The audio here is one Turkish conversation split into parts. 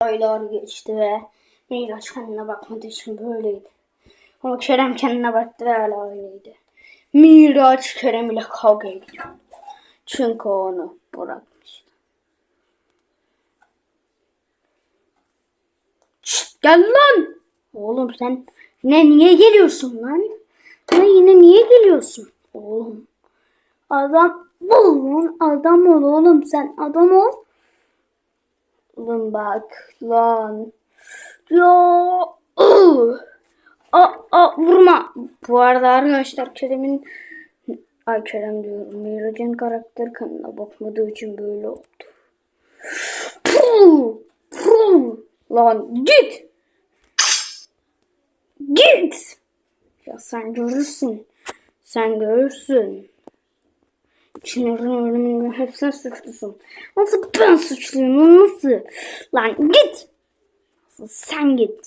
Aylar geçti ve Miraç kendine bakmadığı için böyleydi. Ama Kerem kendine baktı ve hala öyleydi. Miraç Kerem ile kavga ediyor. Çünkü onu bırakmıştı. Şşt, gel lan! Oğlum sen yine niye geliyorsun lan? Sen yine niye geliyorsun? Oğlum adam lan adam ol oğlum sen adam ol. Lan bak lan. Ya. ıh! A, a, vurma. Bu arada arkadaşlar Kerem'in Ay Kerem diyorum. Miraç'ın karakter kanına bakmadığı için böyle oldu. Lan git. Git. Ya sen görürsün. Sen görürsün. Çınar'ın hep sen suçlusun. Nasıl ben suçluyum nasıl? Lan git. Nasıl sen git.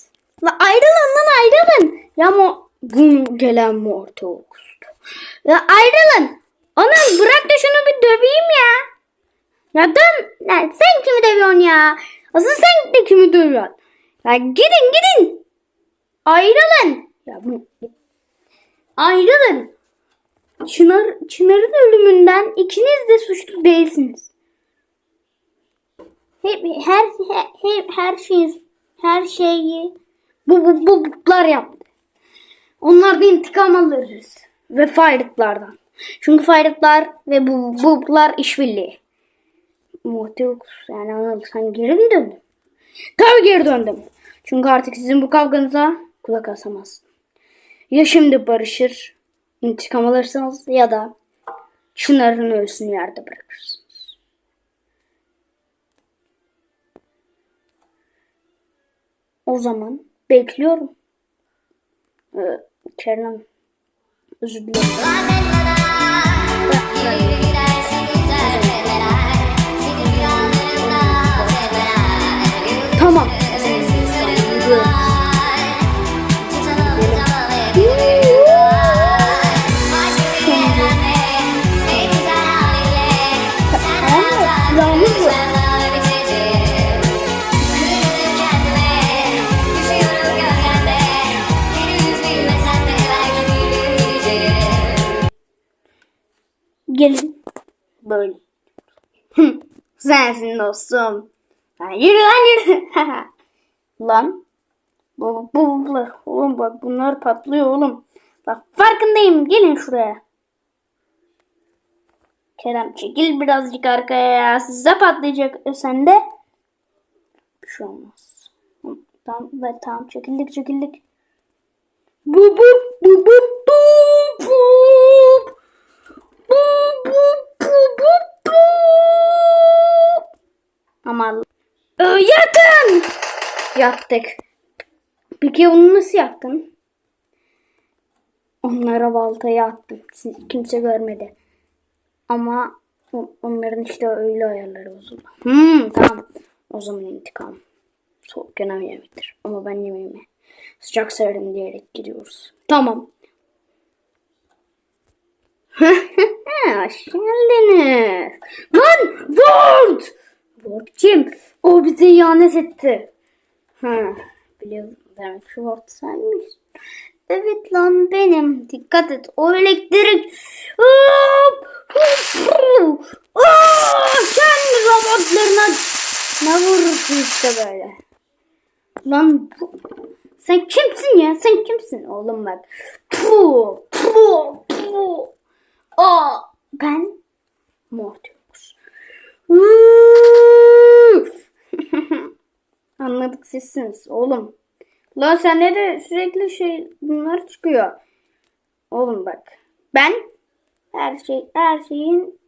Lan ayrılın lan ayrılın. Ya mo gün gelen Mortox'tu. Ya ayrılın. Anam bırak da şunu bir döveyim ya. Ya dön. Lan sen kimi dövüyorsun ya? Asıl sen de kimi dövüyorsun? Ya gidin gidin. Ayrılın. Ya bu Ayrılın. Çınar, Çınar'ın ölümünden ikiniz de suçlu değilsiniz. Hep her her, hep her şeyi her şeyi bu bu bu buklar yaptı. Onlardan intikam alırız ve faylıklardan. Çünkü faylıklar ve bu buklar işbirliği. Mortex yani sen geri mi döndün? Tabii geri döndüm. Çünkü artık sizin bu kavganıza kulak asamazsın. Ya şimdi barışır, intikam alırsınız ya da Çınar'ın ölüsünü yerde bırakırsınız. O zaman bekliyorum. Ee, Kerem, özür dilerim. Böyle. Sensin dostum. Lan yürü lan yürü. lan. Bu, bu, bu, bunlar. Oğlum bak bunlar patlıyor oğlum. Bak farkındayım. Gelin şuraya. Kerem çekil birazcık arkaya ya. Size patlayacak e, sen de. Bir şey olmaz. Tamam, tamam çekildik çekildik. Bu bu bu bu bu bu. Ama Ee, yakın. Yaktık. Peki onu nasıl yaktın? Onlara baltayı attım. Kimse görmedi. Ama on- onların işte öyle ayarları bozuldu. Hmm, tamam. O zaman intikam. Soğuk yenem yemektir. Ama ben yemeğimi sıcak severim diyerek gidiyoruz. Tamam. Hoş geldiniz. Lan Ward! Ward kim? O bize ihanet etti. Ha, biliyorum demek şu senmiş. Evet lan benim. Dikkat et. O elektrik. Aa, Sen robotlarına ne vurursun işte böyle. Lan bu... Sen kimsin ya? Sen kimsin oğlum bak. Puh, puh, puh. Aa, ben Mortimus. Anladık sizsiniz oğlum. Lan sende de sürekli şey bunlar çıkıyor. Oğlum bak. Ben her şey her şeyin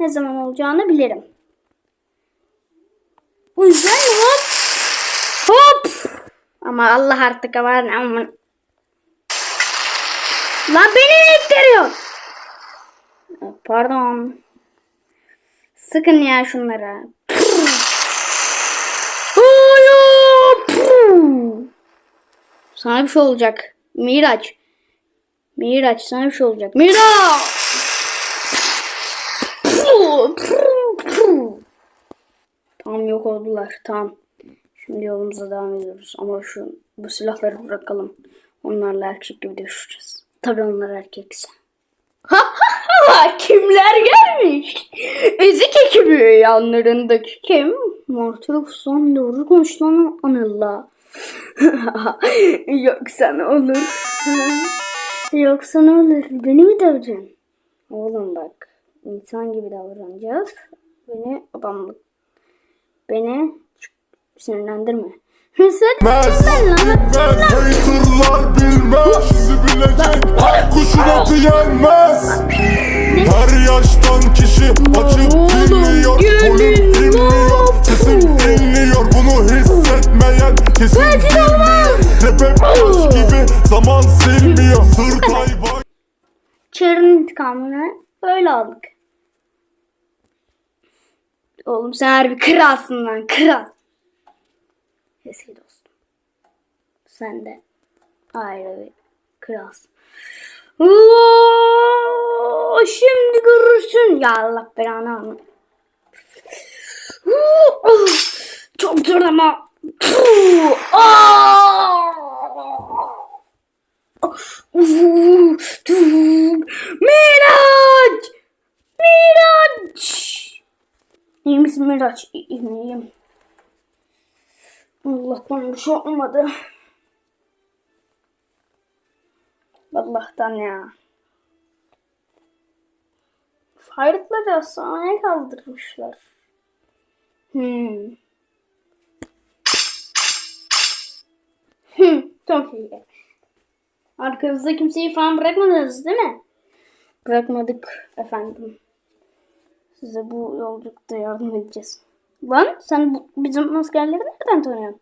ne zaman olacağını bilirim. O yüzden hop hop ama Allah artık aman aman. Lan beni ittiriyor? Pardon. Sıkın ya şunlara. Hayır! Puh! Sana bir şey olacak. Miraç. Miraç sana bir şey olacak. Miraç! Tamam yok oldular. Tamam. Şimdi yolumuza devam ediyoruz. Ama şu bu silahları bırakalım. Onlarla erkek gibi dövüşeceğiz. Tabii onlar erkekse. Ha! Kimler gelmiş? Ezik ekibi yanlarındaki kim? Mortal son doğru konuşulan Anıl'la. Yoksa ne olur? Yoksa ne olur? Beni mi döveceksin? Oğlum bak. insan gibi davranacağız. Beni adamlık. Beni sinirlendirme. Haterlar bilmez Sizi bilecek Kuşun atı yenmez Her yaştan kişi açıp Oğlum, kesin hep taş gibi Zaman silmiyor Sırt hayvan Çarın intikamını böyle aldık. Oğlum sen harbi kralsın lan kral. Eski dostum. Sen de ayrı bir kralsın. Oo, şimdi görürsün. Ya Allah belanı alma. Oo, Çok zor ama. Miraç! Miraç! İyi misin Miraç? İyiyim. Allah'tan bir şey olmadı. Allah'tan ya. Hayretleri hastaneye kaldırmışlar. Hmm. Çok iyi. Arkamızda kimseyi falan bırakmadınız değil mi? Bırakmadık efendim. Size bu yolculukta yardım edeceğiz. Lan sen bu, bizim askerleri nereden tanıyorsun?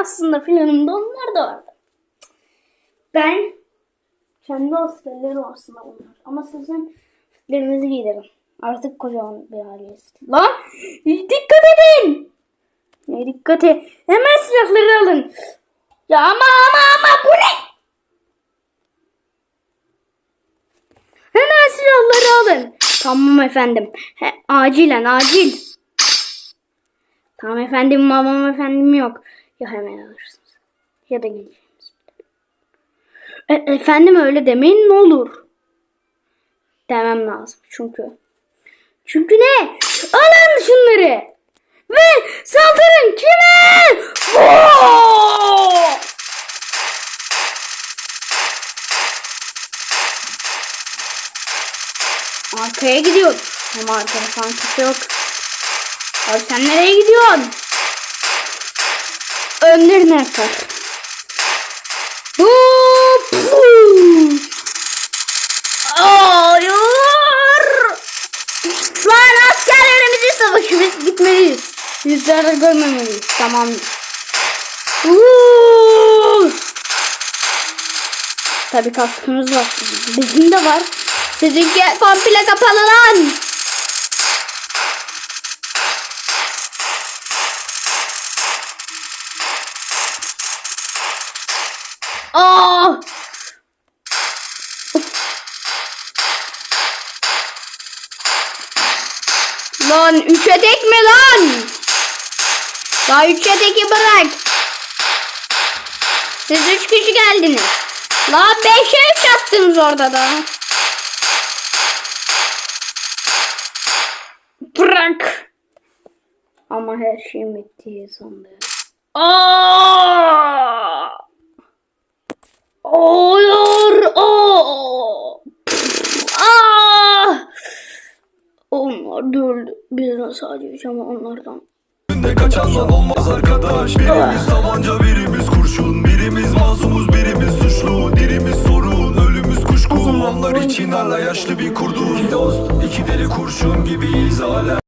Aslında planımda onlar da vardı. Ben kendi askerlerim aslında bunlar. Ama sizin fikirlerinizi giydiririm. Artık kocaman bir aileyiz. Lan dikkat edin! Ne dikkati? Hemen silahları alın. Ya ama ama ama bu ne? Hemen silahları alın. Tamam efendim. He, acilen acil. Tamam efendim babam efendim yok. Ya hemen alırsınız. Ya da geleceğiniz. E, efendim öyle demeyin ne olur. Demem lazım çünkü. Çünkü ne? Alın şunları. Ve saldırın kime? Oo! Arkaya gidiyor. Ama falan kimse yok. Abi sen nereye gidiyorsun? Önlerine yakar. Hayır! Lan askerlerimizi savaşı biz gitmeliyiz. Yüzleri görmemeliyiz. Tamam. Tabii kaskımız var. Bizim de var. Sizinki komple kapalı lan. Aa! Lan üçe tek mi lan? Daha üçe teki bırak. Siz üç kişi geldiniz. Lan beşe üç attınız orada da. Bırak. Ama her şey bitti sandım. Aa! Hayır. Aa! Aa! Onlar da öldü. Bizden sadece ama onlardan. Ne kaçandan olmaz arkadaş Birimiz tabanca birimiz kurşun Birimiz masumuz birimiz suçlu Dirimiz sorun ölümüz kuşku Onlar için hala yaşlı bir kurdu İki dost iki deli kurşun gibiyiz hala